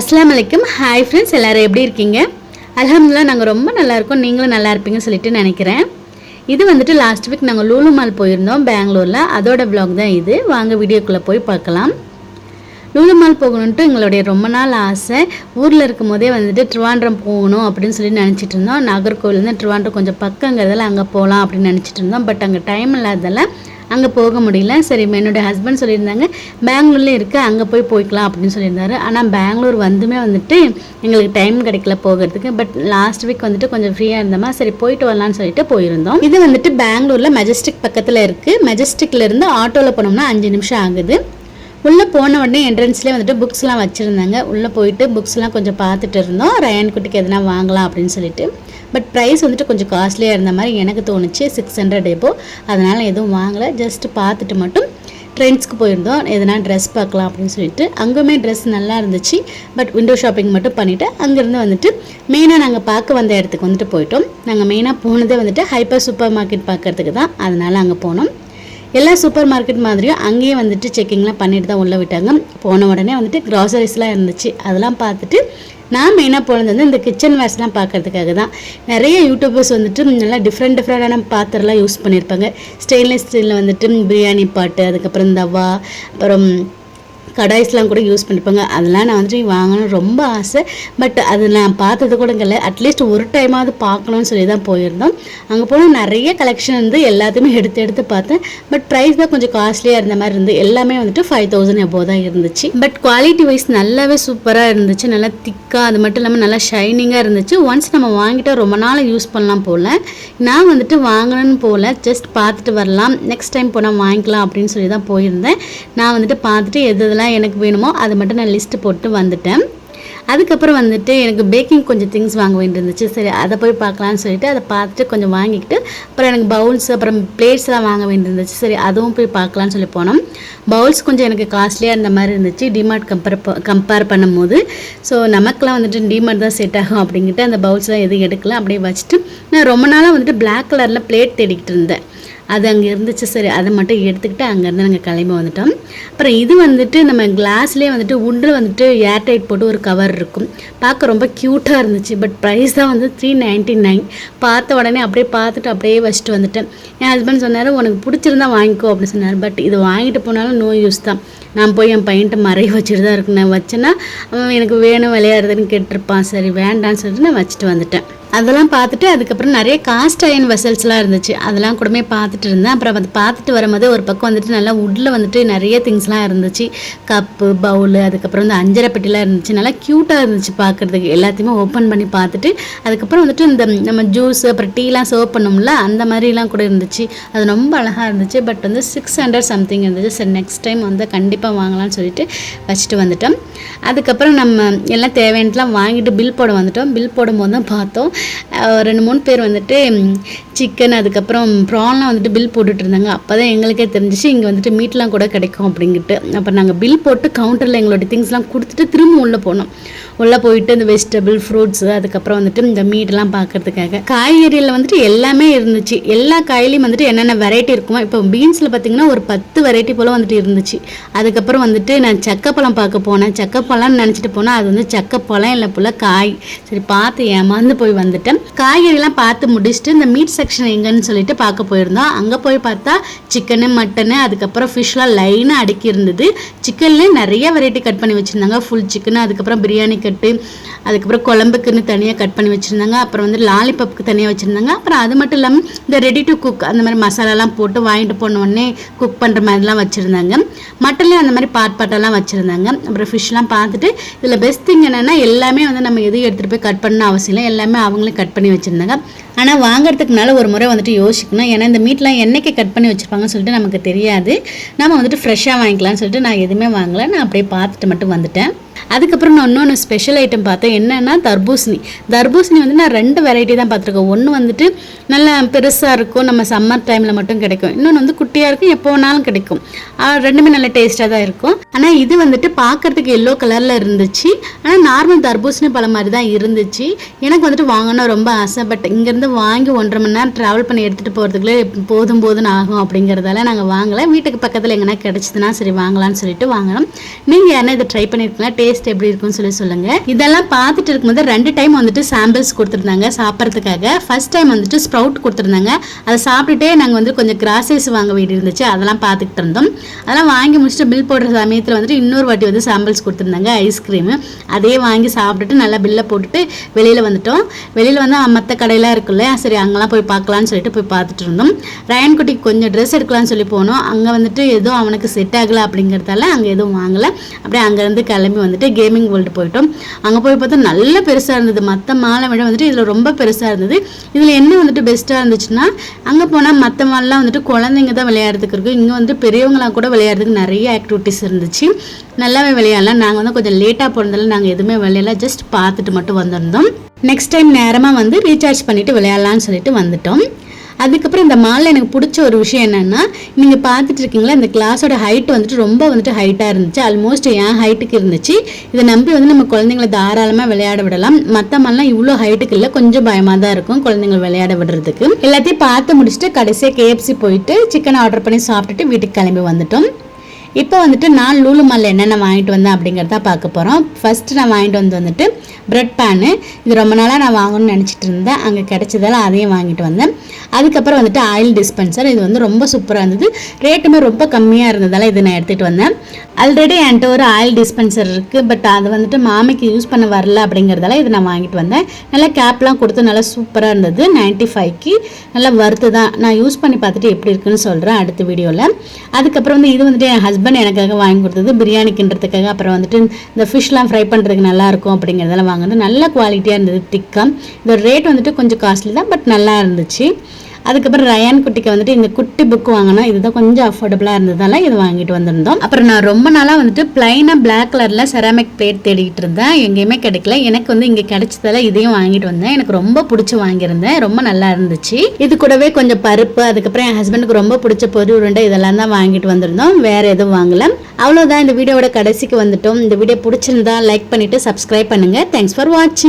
அஸ்லாம் வலைக்கம் hi friends எல்லோரும் எப்படி இருக்கீங்க? அல்ஹம்துலில்லாஹ் நாங்கள் ரொம்ப நல்லா இருக்கோம் நீங்களும் நல்லா இருப்பீங்கன்னு சொல்லிட்டு நினைக்கிறேன். இது வந்துட்டு லாஸ்ட் வீக் நாங்கள் லூலு மால் போயிருந்தோம் பெங்களூரில் அதோட vlog தான் இது. வாங்க வீடியோக்குள்ளே போய் பார்க்கலாம். லூலு மால் போகணுன்ட்டு எங்களுடைய ரொம்ப நாள் ஆசை. ஊரில் இருக்கும் போதே வந்துட்டு ட்ரிவாண்டம் போகணும் அப்படின்னு சொல்லி நினச்சிட்டு இருந்தோம். நாகர்கோவிலேருந்து ட்ரிவாண்டம் கொஞ்சம் பக்கங்கிறதால அங்கே போகலாம் அப்படின்னு நினச்சிட்டு இருந்தோம். பட் அங்கே டைம் இல்லாததால் அங்கே போக முடியல. சரி என்னுடைய ஹஸ்பண்ட் சொல்லியிருந்தாங்க பெங்களூர்லேயே இருக்குது அங்கே போய் போய்க்கலாம் அப்படின்னு சொல்லியிருந்தாரு. ஆனால் பெங்களூர் வந்துமே வந்துட்டு எங்களுக்கு டைம் கிடைக்கல போகிறதுக்கு. பட் லாஸ்ட் வீக் வந்துட்டு கொஞ்சம் ஃப்ரீயாக இருந்தோமா சரி போயிட்டு வரலாம்னு சொல்லிட்டு போயிருந்தோம். இது வந்துட்டு பெங்களூரில் மெஜஸ்டிக் பக்கத்தில் இருக்குது மெஜஸ்டிக்லேருந்து ஆட்டோவில் போனோம்னா அஞ்சு நிமிஷம் ஆகுது. உள்ளே போன உடனே என்ட்ரன்ஸ்லேயே வந்துட்டு புக்ஸ்லாம் வச்சுருந்தாங்க. உள்ளே போயிட்டு புக்ஸ்லாம் கொஞ்சம் பார்த்துட்டு இருந்தோம். ரயான் குட்டிக்கு எதனா வாங்கலாம் அப்படின்னு சொல்லிட்டு. பட் ப்ரைஸ் வந்துட்டு கொஞ்சம் காஸ்ட்லியாக இருந்த மாதிரி எனக்கு தோணுச்சு சிக்ஸ் ஹண்ட்ரட் எப்போ அதனால் எதுவும் வாங்கலை. ஜஸ்ட் பார்த்துட்டு மட்டும் ட்ரெண்ட்ஸ்க்கு போயிருந்தோம். எதனா ட்ரெஸ் பார்க்கலாம் அப்படின்னு சொல்லிட்டு. அங்கேயுமே ட்ரெஸ் நல்லா இருந்துச்சு. பட் விண்டோ ஷாப்பிங் மட்டும் பண்ணிவிட்டு அங்கேருந்து வந்துட்டு மெயினாக நாங்கள் பார்க்க வந்த இடத்துக்கு வந்துட்டு போயிட்டோம். நாங்கள் மெயினாக போனதே வந்துட்டு ஹைப்பர் சூப்பர் மார்க்கெட் பார்க்கறதுக்கு தான். அதனால் அங்கே போனோம். எல்லா சூப்பர் மார்க்கெட் மாதிரியும் அங்கேயே வந்துட்டு செக்கிங்லாம் பண்ணிட்டு தான் உள்ளே விட்டாங்க. போன உடனே வந்துட்டு க்ராசரிஸ்லாம் இருந்துச்சு. அதெல்லாம் பார்த்துட்டு நான் மெயினாக போனது வந்து இந்த கிச்சன் வேர்ஸ்லாம் பார்க்கறதுக்காக தான். நிறைய யூடியூபர்ஸ் வந்துட்டு நல்லா டிஃப்ரெண்ட் டிஃப்ரெண்டான பாத்திரம்லாம் யூஸ் பண்ணியிருப்பாங்க. ஸ்டெயின்லெஸ் ஸ்டீலில் வந்துட்டு பிரியாணி பாட்டு அதுக்கப்புறம் தவா அப்புறம் கடாய்ஸ்லாம் கூட யூஸ் பண்ணிப்பாங்க. அதெல்லாம் நான் வந்துட்டு வாங்கணும்னு ரொம்ப ஆசை. பட் அது நான் பார்த்தது கூட இல்லை. அட்லீஸ்ட் ஒரு டைமாவது பார்க்கணும்னு சொல்லி தான் போயிருந்தோம். அங்கே போனால் நிறைய கலெக்ஷன் இருந்து எல்லாத்தையுமே எடுத்து எடுத்து பார்த்தேன். பட் ப்ரைஸ் தான் கொஞ்சம் காஸ்ட்லியாக இருந்த மாதிரி இருந்து எல்லாமே வந்துட்டு ஃபைவ் தௌசண்ட் எபோ தான் இருந்துச்சு. பட் குவாலிட்டி வைஸ் நல்லாவே சூப்பராக இருந்துச்சு. நல்லா திக்காக அது மட்டும் இல்லாமல் நல்லா ஷைனிங்காக இருந்துச்சு. ஒன்ஸ் நம்ம வாங்கிட்டால் ரொம்ப நாள் யூஸ் பண்ணலாம் போல. நான் வந்துட்டு வாங்கணும்னு போகல ஜஸ்ட் பார்த்துட்டு வரலாம். நெக்ஸ்ட் டைம் போனால் வாங்கிக்கலாம் அப்படின்னு சொல்லி தான் போயிருந்தேன். நான் வந்துட்டு பார்த்துட்டு எது எதெல்லாம் எனக்கு வேணுமோ அதை மட்டும் நான் லிஸ்ட்டு போட்டு வந்துட்டேன். அதுக்கப்புறம் வந்துட்டு எனக்கு பேக்கிங் கொஞ்சம் திங்ஸ் வாங்க வேண்டியிருந்துச்சு. சரி அதை போய் பார்க்கலான்னு சொல்லிட்டு அதை பார்த்துட்டு கொஞ்சம் வாங்கிக்கிட்டு அப்புறம் எனக்கு பவுல்ஸ் அப்புறம் பிளேட்ஸ்லாம் வாங்க வேண்டியிருந்துச்சு. சரி அதுவும் போய் பார்க்கலான்னு சொல்லி போனோம். பவுல்ஸ் கொஞ்சம் எனக்கு காஸ்ட்லியாக இருந்த மாதிரி இருந்துச்சு. டிமார்ட் கம்பேர் கம்பேர் பண்ணும்போது. ஸோ நமக்கெலாம் வந்துட்டு டிமார்ட் தான் செட் ஆகும் அப்படிங்கிட்டு அந்த பவுல்ஸ்லாம் எதுவும் எடுக்கல. அப்படியே வச்சுட்டு நான் ரொம்ப நாளாக வந்துட்டு பிளாக் கலரில் பிளேட் தேடிக்கிட்டு இருந்தேன். அது அங்கே இருந்துச்சு சரி அதை மட்டும் எடுத்துக்கிட்டு அங்கேருந்து நாங்கள் கிளம்பி வந்துட்டோம். அப்புறம் இது வந்துட்டு நம்ம கிளாஸ்லேயே வந்துட்டு உண்டில் வந்துட்டு ஏர் டைட் போட்டு ஒரு கவர் இருக்கும். பார்க்க ரொம்ப க்யூட்டாக இருந்துச்சு பட் ப்ரைஸ் தான் வந்து த்ரீ நைன்ட்டி நைன் பார்த்த உடனே அப்படியே பார்த்துட்டு அப்படியே வச்சுட்டு வந்துட்டேன். என் ஹஸ்பண்ட் சொன்னார் உனக்கு பிடிச்சிருந்தா வாங்கிக்கோ அப்படின்னு சொன்னார். பட் இது வாங்கிட்டு போனாலும் நோ யூஸ் தான். நான் போய் என் பையன்ட்டு மறைய வச்சுட்டு தான் இருக்கு நான் வச்சேன்னா அவன் எனக்கு வேணும் விளையாடுறதுன்னு கேட்டிருப்பான். சரி வேண்டான்னு சொல்லிட்டு நான் வச்சுட்டு வந்துட்டேன். அதெல்லாம் பார்த்துட்டு அதுக்கப்புறம் நிறைய காஸ்ட் அயன் வெசல்ஸ்லாம் இருந்துச்சு. அதெல்லாம் கூடமே பார்த்துட்டு இருந்தேன். அப்புறம் அது பார்த்துட்டு வரும்போது ஒரு பக்கம் வந்துட்டு நல்லா உட்டில் வந்துட்டு நிறைய திங்ஸ்லாம் இருந்துச்சு. கப்பு பவுலு அதுக்கப்புறம் வந்து அஞ்சரை பெட்டிலாம் இருந்துச்சு. நல்லா க்யூட்டாக இருந்துச்சு பார்க்குறதுக்கு. எல்லாத்தையுமே ஓப்பன் பண்ணி பார்த்துட்டு அதுக்கப்புறம் வந்துட்டு இந்த நம்ம ஜூஸ் அப்புறம் டீலாம் சர்வ் பண்ணோம்ல அந்த மாதிரிலாம் கூட இருந்துச்சு. அது ரொம்ப அழகாக இருந்துச்சு. பட் வந்து சிக்ஸ் ஹண்ட்ரட் சம்திங் இருந்துச்சு. சரி நெக்ஸ்ட் டைம் வந்து கண்டிப்பாக வாங்கலாம்னு சொல்லிட்டு வச்சுட்டு வந்துட்டோம். அதுக்கப்புறம் நம்ம எல்லாம் தேவையானதுலாம் வாங்கிட்டு பில் போட வந்துட்டோம். பில் போடும்போது தான் பார்த்தோம். ரெண்டு மூணு பேர் வந்துட்டு சிக்கன் அதுக்கப்புறம் ப்ரான்லாம் வந்துட்டு பில் போட்டுட்டு இருந்தாங்க. அப்போ தான் எங்களுக்கே தெரிஞ்சிச்சு இங்கே வந்துட்டு மீட்லாம் கூட கிடைக்கும் அப்படிங்கிட்டு அப்போ நாங்கள் பில் போட்டு கவுண்டரில் எங்களோட திங்ஸ்லாம் கொடுத்துட்டு திரும்ப உள்ளே போனோம். உள்ளே போயிட்டு இந்த வெஜிடபிள் ஃப்ரூட்ஸு அதுக்கப்புறம் வந்துட்டு இந்த மீட்லாம் பார்க்கறதுக்காக காய்கறியில் வந்துட்டு எல்லாமே இருந்துச்சு. எல்லா காயிலையும் வந்துட்டு என்னென்ன வெரைட்டி இருக்குமோ இப்போ பீன்ஸில் பார்த்தீங்கன்னா ஒரு பத்து வெரைட்டி போல் வந்துட்டு இருந்துச்சு. அதுக்கப்புறம் வந்துட்டு நான் சக்கப்பழம் பார்க்க போனேன். சக்கப்பழம்னு நினச்சிட்டு போனால் அது வந்து சக்கப்பழம் இல்லை போல் காய். சரி பார்த்து ஏமாந்து போய் வந்தேன். வந்துட்டேன். காய்கறிலாம் பார்த்து முடிச்சுட்டு இந்த மீட் செக்ஷன் எங்கன்னு சொல்லிட்டு பார்க்க போயிருந்தோம். அங்கே போய் பார்த்தா சிக்கனு மட்டனு அதுக்கப்புறம் ஃபிஷ்லாம் லைனாக அடுக்கி இருந்தது. சிக்கன்லேயே நிறைய வெரைட்டி கட் பண்ணி வச்சுருந்தாங்க. ஃபுல் சிக்கனு அதுக்கப்புறம் பிரியாணி கட்டு அதுக்கப்புறம் குழம்புக்குன்னு தனியாக கட் பண்ணி வச்சுருந்தாங்க. அப்புறம் வந்து லாலிபப்புக்கு தனியாக வச்சுருந்தாங்க. அப்புறம் அது மட்டும் இல்லாமல் இந்த ரெடி டு குக் அந்த மாதிரி மசாலாலாம் போட்டு வாங்கிட்டு போன உடனே குக் பண்ணுற மாதிரிலாம் வச்சுருந்தாங்க. மட்டன்லேயும் அந்த மாதிரி பாட் பாட்டெல்லாம் வச்சுருந்தாங்க. அப்புறம் ஃபிஷ்லாம் பார்த்துட்டு இதில் பெஸ்ட் திங் என்னென்னா எல்லாமே வந்து நம்ம எதுவும் எடுத்துகிட்டு போய் கட் பண்ண அவசியம் இல்லை. எல்லாமே அவங்க அவங்களே கட் பண்ணி வச்சுருந்தாங்க. ஆனால் வாங்குறதுக்கு ஒரு முறை வந்துட்டு யோசிக்கணும். ஏன்னா இந்த மீட்லாம் என்றைக்கு கட் பண்ணி வச்சுருப்பாங்கன்னு சொல்லிட்டு நமக்கு தெரியாது. நம்ம வந்துட்டு ஃப்ரெஷ்ஷாக வாங்கிக்கலாம்னு சொல்லிட்டு நான் எதுவுமே வாங்கலை. நான் அப்படியே பார்த்துட்டு மட்டும் வந்துட்டேன். அதுக்கப்புறம் நான் இன்னொன்று ஸ்பெஷல் ஐட்டம் பார்த்தேன். என்னன்னா தர்பூசணி. தர்பூசணி வந்து நான் ரெண்டு வெரைட்டி தான் பார்த்துருக்கேன். ஒன்று வந்துட்டு நல்லா பெருசாக இருக்கும். நம்ம சம்மர் டைமில் மட்டும் கிடைக்கும். இன்னொன்று வந்து குட்டியாக இருக்கும். எப்போ வேணாலும் கிடைக்கும். ரெண்டுமே நல்ல டேஸ்ட்டாக தான் இருக்கும். ஆனால் இது வந்துட்டு பார்க்கறதுக்கு எல்லோ கலரில் இருந்துச்சு. ஆனால் நார்மல் தர்பூசணி பழம் மாதிரி தான் இருந்துச்சு. எனக்கு வந்துட்டு வாங்கணும் ரொம்ப ஆசை பட் இங்கேருந்து வாங்கி ஒன்றரை மணி நேரம் ட்ராவல் பண்ணி எடுத்துகிட்டு போகிறதுக்குள்ளே போதும் போதும்னு ஆகும் அப்படிங்கிறதால நாங்கள் வாங்கலை. வீட்டுக்கு பக்கத்தில் எங்கன்னா கிடச்சிதுன்னா சரி வாங்கலாம்னு சொல்லிட்டு வாங்கினோம். நீங்கள் யாருன்னா இதை ட்ரை பண்ணியிருக்கீங்களா டேஸ்ட் எப்படி இருக்கும்னு சொல்லி சொல்லுங்க. இதெல்லாம் பார்த்துட்டு இருக்கும்போது ரெண்டு டைம் வந்துட்டு சாம்பிள்ஸ் கொடுத்துருந்தாங்க சாப்பிட்றதுக்காக. ஃபர்ஸ்ட் டைம் வந்துட்டு ஸ்ப்ரவுட் கொடுத்துருந்தாங்க. அதை சாப்பிட்டுட்டே நாங்கள் வந்து கொஞ்சம் கிராசரிஸ் வாங்க வேண்டி இருந்துச்சு. அதெல்லாம் பார்த்துக்கிட்டு இருந்தோம். அதெல்லாம் வாங்கி முடிச்சுட்டு பில் போடுற சமயத்தில் வந்துட்டு இன்னொரு வாட்டி வந்து சாம்பிள்ஸ் கொடுத்துருந்தாங்க ஐஸ்கிரீமு அதே வாங்கி சாப்பிட்டுட்டு நல்லா பில்லை போட்டுட்டு வெளியில் வந்துட்டோம். வெளியில் வந்து மற்ற கடையெல்லாம் இருக்குல்ல சரி அங்கெல்லாம் போய் பார்க்கலான்னு சொல்லிட்டு போய் பார்த்துட்டு இருந்தோம். ரயன் குட்டிக்கு கொஞ்சம் ட்ரெஸ் எடுக்கலாம்னு சொல்லி போனோம். அங்கே வந்துட்டு எதுவும் அவனுக்கு செட் ஆகலை அப்படிங்கிறதால அங்கே எதுவும் வாங்கலை. அப்படியே அங்கேருந்து கிளம்பி வந்துட்டு கேமிங் வேர்ல்டு போயிட்டோம். அங்கே போய் பார்த்தா நல்ல பெருசாக இருந்தது. மற்ற மாலை விட வந்துட்டு இதில் ரொம்ப பெருசாக இருந்தது. இதில் என்ன வந்துட்டு பெஸ்ட்டாக இருந்துச்சுன்னா அங்கே போனால் மற்ற மால்லாம் வந்துட்டு குழந்தைங்க தான் விளையாடுறதுக்கு இருக்கும். இங்கே வந்துட்டு பெரியவங்களாம் கூட விளையாடுறதுக்கு நிறைய ஆக்டிவிட்டிஸ் இருந்துச்சு. நல்லாவே விளையாடலாம். நாங்கள் வந்து கொஞ்சம் லேட்டாக போனதால நாங்கள் எதுவுமே விளையாடல. ஜஸ்ட் பார்த்துட்டு மட்டும் வந்திருந்தோம். நெக்ஸ்ட் டைம் நேரமாக வந்து ரீசார்ஜ் பண்ணிவிட்டு விளையாடலான்னு சொல்லிட்டு வந்துட்டோம். அதுக்கப்புறம் இந்த மாலில் எனக்கு பிடிச்ச ஒரு விஷயம் என்னென்னா நீங்கள் பார்த்துட்டு இருக்கீங்களா இந்த கிளாஸோட ஹைட் வந்துட்டு ரொம்ப வந்துட்டு ஹைட்டாக இருந்துச்சு. ஆல்மோஸ்ட் என் ஹைட்டுக்கு இருந்துச்சு. இதை நம்பி வந்து நம்ம குழந்தைங்கள தாராளமாக விளையாட விடலாம். மற்ற மால்லாம் இவ்வளோ ஹைட்டுக்கு இல்லை கொஞ்சம் பயமாக தான் இருக்கும் குழந்தைங்களை விளையாட விடுறதுக்கு. எல்லாத்தையும் பார்த்து முடிச்சுட்டு கடைசியாக கேஎஃப்சி போயிட்டு சிக்கன் ஆர்டர் பண்ணி சாப்பிட்டுட்டு வீட்டுக்கு கிளம்பி வந்துட்டோம். இப்போ வந்துட்டு நான் லூலு மாலில் என்னென்ன வாங்கிட்டு வந்தேன் அப்படிங்கிறத பார்க்க போகிறோம் ஃபஸ்ட்டு நான் வாங்கிட்டு வந்து வந்துட்டு ப்ரெட் பேனு இது ரொம்ப நாளாக நான் வாங்கணும்னு நினச்சிட்டு இருந்தேன். அங்கே கிடைச்சதால அதையும் வாங்கிட்டு வந்தேன். அதுக்கப்புறம் வந்துட்டு ஆயில் டிஸ்பென்சர் இது வந்து ரொம்ப சூப்பராக இருந்தது. ரேட்டுமே ரொம்ப கம்மியாக இருந்ததால இது நான் எடுத்துகிட்டு வந்தேன். ஆல்ரெடி என்கிட்ட ஒரு ஆயில் டிஸ்பென்சர் இருக்குது பட் அது வந்துட்டு மாமிக்கு யூஸ் பண்ண வரல அப்படிங்கிறதால இது நான் வாங்கிட்டு வந்தேன். நல்லா கேப்லாம் கொடுத்து நல்லா சூப்பராக இருந்தது. நைன்ட்டி ஃபைவ்க்கு நல்லா வறுத்து தான். நான் யூஸ் பண்ணி பார்த்துட்டு எப்படி இருக்குன்னு சொல்கிறேன் அடுத்த வீடியோவில் அதுக்கப்புறம் வந்து இது வந்துட்டு என் ஹஸ்பண்ட் எனக்காக வாங்கி கொடுத்தது பிரியாணி கிண்டுறதுக்காக அப்புறம் வந்துட்டு இந்த ஃபிஷ்லாம் ஃப்ரை பண்ணுறதுக்கு நல்லாயிருக்கும் அப்படிங்கிறதெல்லாம் வாங்கினது. நல்ல குவாலிட்டியாக இருந்தது திக்காக இதோட ரேட் வந்துட்டு கொஞ்சம் காஸ்ட்லி தான் பட் நல்லா இருந்துச்சு. அதுக்கப்புறம் ரயான் குட்டிக்கு வந்துட்டு இந்த குட்டி புக் வாங்கினோம். இதுதான் கொஞ்சம் அஃபோர்டபுளாக இருந்ததால இது வாங்கிட்டு வந்திருந்தோம். அப்புறம் நான் ரொம்ப நாளாக வந்துட்டு பிளைனாக பிளாக் கலரில் செராமிக் பிளேட் தேடிக்கிட்டு இருந்தேன். எங்கேயுமே கிடைக்கல. எனக்கு வந்து இங்கே கிடைச்சதால இதையும் வாங்கிட்டு வந்தேன். எனக்கு ரொம்ப பிடிச்சி வாங்கியிருந்தேன். ரொம்ப நல்லா இருந்துச்சு. இது கூடவே கொஞ்சம் பருப்பு அதுக்கப்புறம் என் ஹஸ்பண்டுக்கு ரொம்ப பிடிச்ச பொறி உருண்டை இதெல்லாம் தான் வாங்கிட்டு வந்திருந்தோம். வேற எதுவும் வாங்கல. அவ்வளோதான் இந்த வீடியோவோட கடைசிக்கு வந்துட்டோம். இந்த வீடியோ பிடிச்சிருந்தா லைக் பண்ணிட்டு சப்ஸ்கிரைப் பண்ணுங்க. தேங்க்ஸ் ஃபார் வாட்சிங்